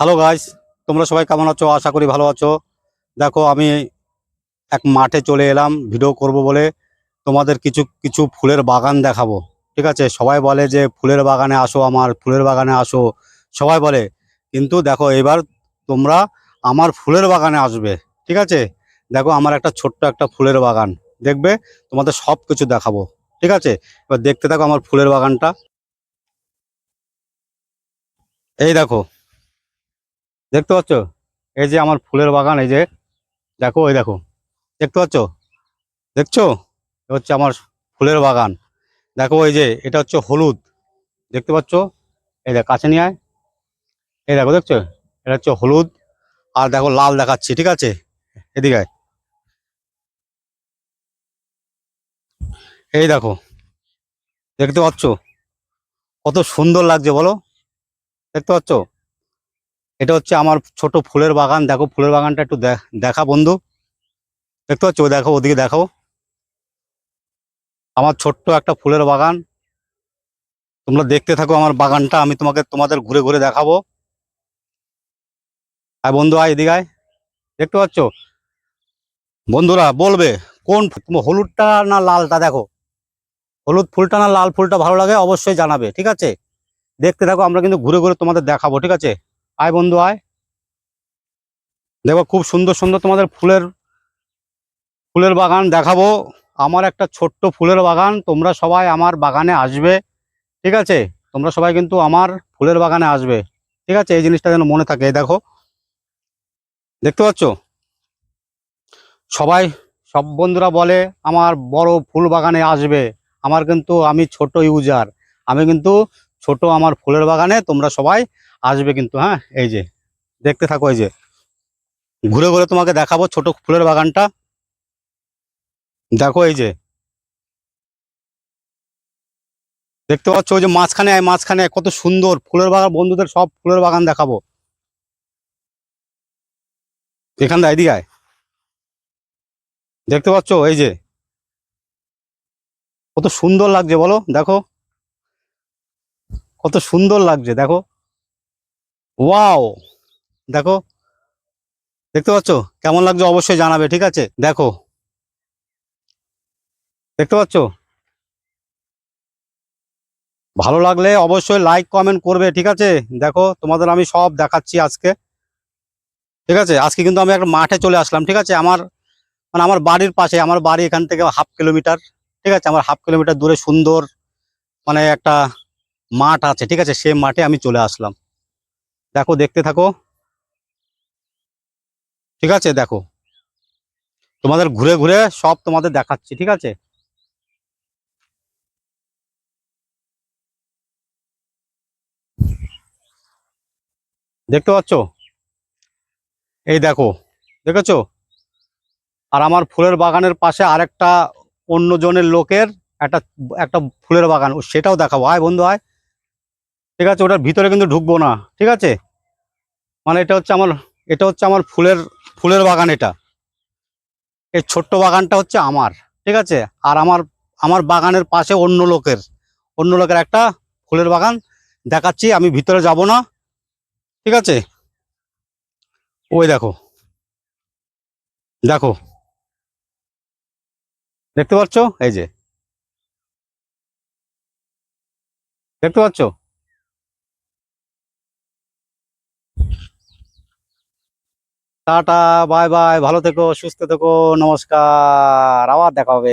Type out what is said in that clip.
Hello guys তোমরা সবাই কেমন আছো? আশা করি ভালো আছো। দেখো, আমি এক মাঠে চলে এলাম। ভিডিও করব বলে তোমাদের কিছু কিছু ফুলের বাগান দেখাবো। ঠিক আছে? সবাই বলে যে ফুলের বাগানে আসো আমার, ফুলের বাগানে আসো। সবাই বলে। কিন্তু দেখো, এবার তোমরা আমার ফুলের বাগানে আসবে। ঠিক আছে? দেখো, আমার একটা ছোট্ট একটা ফুলের বাগান। দেখবে? তোমাদের সব কিছু দেখাবো। ঠিক আছে? এবার দেখতে থাকো আমার ফুলের বাগানটা। এই দেখো দেখতে পাচ্ছ? এই যে আমার ফুলের বাগান, এই যে দেখো, এই দেখো। দেখতে পাচ্ছ? দেখছ? হচ্ছে আমার ফুলের বাগান। দেখো, এই যে এটা হচ্ছে হলুদ। দেখতে পাচ্ছ? এই দেখ, কাছে নিয়ে আয়। এই দেখো, দেখছ? এটা হচ্ছে হলুদ। আর দেখো, লাল দেখাচ্ছি, ঠিক আছে? এদিকে এই দেখো, দেখতে পাচ্ছ? কত সুন্দর লাগছে, বলো? দেখতে পাচ্ছ? এটা হচ্ছে আমার ছোট ফুলের বাগান। দেখো, ফুলের বাগানটা একটু দেখ- বন্ধু। দেখতে পাচ্ছ? দেখো, ওদিকে দেখো। আমার ছোট্ট একটা ফুলের বাগান। তোমরা দেখতে থাকো আমার বাগানটা, আমি তোমাকে তোমাদের ঘুরে ঘুরে দেখাবো। আয় বন্ধু, আয় এদিকে আয়। দেখতে পাচ্ছ? বন্ধুরা, বলবে, কোন হলুদটা না লালটা? দেখো, হলুদ ফুলটা না লাল ফুলটা ভালো লাগে, অবশ্যই জানাবে, ঠিক আছে? দেখতে থাকো, আমরা কিন্তু ঘুরে ঘুরে তোমাদের দেখাবো, ঠিক আছে? আয় বন্ধু, আয়। দেখো, খুব সুন্দর সুন্দর তোমাদের ফুলের ফুলের বাগান দেখাবো। আমার একটা ছোট্ট ফুলের বাগান, তোমরা সবাই আমার বাগানে আসবে, ঠিক আছে? তোমরা সবাই কিন্তু আমার ফুলের বাগানে আসবে, ঠিক আছে? এই জিনিসটা যেন মনে থাকে দেখো। দেখতে পাচ্ছ? সবাই, সব বন্ধুরা বলে, আমার বড় ফুল বাগানে আসবে। আমার কিন্তু, আমি ছোট ইউজার আমি কিন্তু ছোট আমার ফুলের বাগানে তোমরা সবাই আসবে কিন্তু হ্যাঁ? এই যে, দেখতে থাকো এই যে। ঘুরে ঘুরে তোমাকে দেখাবো ছোট ফুলের বাগানটা। দেখো এই যে। দেখতে পাচ্ছ ওই যে মাঝখানে আয় মাঝখানে কত সুন্দর ফুলের বাগান, বন্ধুদের সব ফুলের বাগান দেখাবো। এখান দিয়ে আয়। দেখতে পাচ্ছ এই যে। কত সুন্দর লাগছে বলো, দেখো। কত সুন্দর লাগছে, দেখো। ওয়াও, দেখো। দেখতে পাচ্ছ? কেমন লাগছে অবশ্যই জানাবে, ঠিক আছে? দেখো। দেখতে পাচ্ছ? ভালো লাগলে অবশ্যই লাইক কমেন্ট করবে, ঠিক আছে? দেখো, তোমাদের আমি সব দেখাচ্ছি আজকে। ঠিক আছে? আজকে কিন্তু আমি একটা মাঠে চলে আসলাম, ঠিক আছে? আমার মানে আমার বাড়ির পাশে, আমার বাড়ি এখান থেকে হাফ কিলোমিটার ঠিক আছে? আমার হাফ কিলোমিটার দূরে সুন্দর মানে একটা মাঠ আছে, ঠিক আছে? সেই মাঠে আমি চলে আসলাম। দেখো, দেখতে থাকো। ঠিক আছে? দেখো। তোমাদের ঘুরে ঘুরে সব তোমাদের দেখাচ্ছি, ঠিক আছে? দেখতে পাচ্ছ? এই দেখো, দেখেছ? আর আমার ফুলের বাগানের পাশে আরেকটা অন্য জনের লোকের একটা একটা ফুলের বাগান সেটাও দেখাবো। আয় বন্ধু, আয়। ঠিক আছে, ওটার ভিতরে কিন্তু ঢুকবো না, ঠিক আছে? মানে এটা হচ্ছে আমার, এটা হচ্ছে আমার ফুলের ফুলের বাগান এটা। এই ছোট্ট বাগানটা হচ্ছে আমার, ঠিক আছে? আর আমার আমার বাগানের পাশে অন্য লোকের অন্য লোকের একটা ফুলের বাগান দেখাচ্ছি, আমি ভিতরে যাব না, ঠিক আছে? ওই দেখো দেখো, দেখতে পাচ্ছ? এই যে, দেখতে পাচ্ছ? টাটা বাই বাই ভালো থেকো সুস্থ থেকো নমস্কার আবার দেখা হবে।